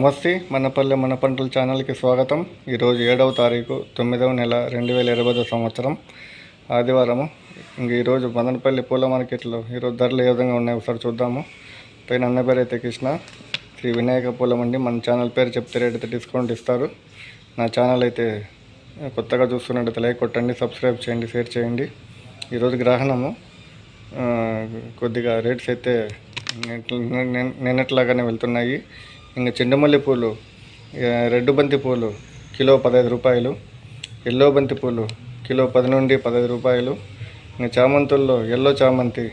నమస్తే మనపల్లె మన పంటల ఛానల్కి స్వాగతం. ఈరోజు ఏడవ తారీఖు తొమ్మిదవ నెల రెండు వేల ఇరవై సంవత్సరం. ఆదివారము. ఇంక ఈరోజు మదనపల్లి పూల మార్కెట్లో ఈరోజు ధరలు ఏ విధంగా ఉన్నాయి ఒకసారి చూద్దాము. పైన అన్న పేరు అయితే కృష్ణ. శ్రీ వినాయక పూలం అండి మన ఛానల్ పేరు చెప్తే రేట్ అయితే డిస్కౌంట్ ఇస్తారు. నా ఛానల్ అయితే కొత్తగా చూస్తున్నట్టయితే లైక్ కొట్టండి సబ్స్క్రైబ్ చేయండి షేర్ చేయండి. ఈరోజు గ్రహణము. కొద్దిగా రేట్స్ అయితే నిన్నట్లాగానే వెళ్తున్నాయి. ఇంకా చెండుమల్లి పూలు రెడ్ బంతి పూలు కిలో పదహైదు రూపాయలు ఎల్లో బంతి పూలు కిలో పది నుండి పదహైదు రూపాయలు ఇంకా చామంతుల్లో ఎల్లో చామంతి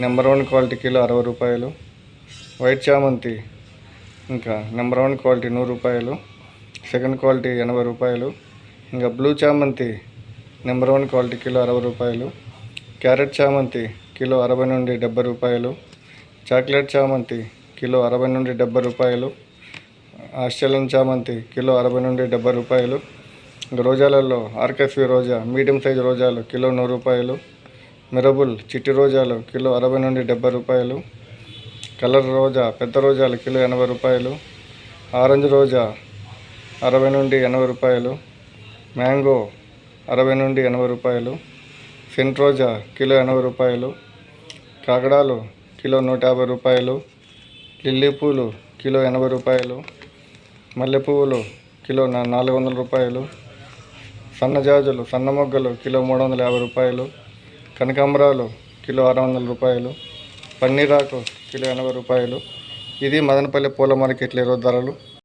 నెంబర్ వన్ క్వాలిటీ కిలో అరవై రూపాయలు వైట్ చామంతి ఇంకా నెంబర్ వన్ క్వాలిటీ నూరు రూపాయలు సెకండ్ క్వాలిటీ ఎనభై రూపాయలు ఇంకా బ్లూ చామంతి నెంబర్ వన్ క్వాలిటీ కిలో అరవై రూపాయలు క్యారెట్ చామంతి కిలో అరవై నుండి డెబ్బై రూపాయలు చాక్లెట్ చామంతి కిలో అరవై నుండి డెబ్బై రూపాయలు. ఆస్ట్రేలియన్ చామంతి కిలో అరవై నుండి డెబ్బై రూపాయలు. రోజాలలో ఆర్కెస్వి రోజా మీడియం సైజ్ రోజాలు కిలో నూరు రూపాయలు. మిరబుల్ చిట్టి రోజాలు కిలో అరవై నుండి డెబ్బై రూపాయలు. కలర్ రోజా పెద్ద రోజాలు కిలో ఎనభై రూపాయలు. ఆరెంజ్ రోజా అరవై నుండి ఎనభై రూపాయలు. మ్యాంగో అరవై నుండి ఎనభై రూపాయలు. సెంట్ రోజా కిలో ఎనభై రూపాయలు. కాకడాలు కిలో నూట యాభై రూపాయలు. లిల్లీ పూలు కిలో ఎనభై రూపాయలు మల్లె పువ్వులు కిలో నాలుగు వందల రూపాయలు సన్నజాజులు సన్న మొగ్గలు కిలో మూడు వందల యాభై రూపాయలు కనకాంబరాలు కిలో ఆరు వందల రూపాయలు పన్నీరాకు కిలో ఎనభై రూపాయలు. ఇది మదనపల్లి పూల మార్కెట్లో ఈరోజు ధరలు.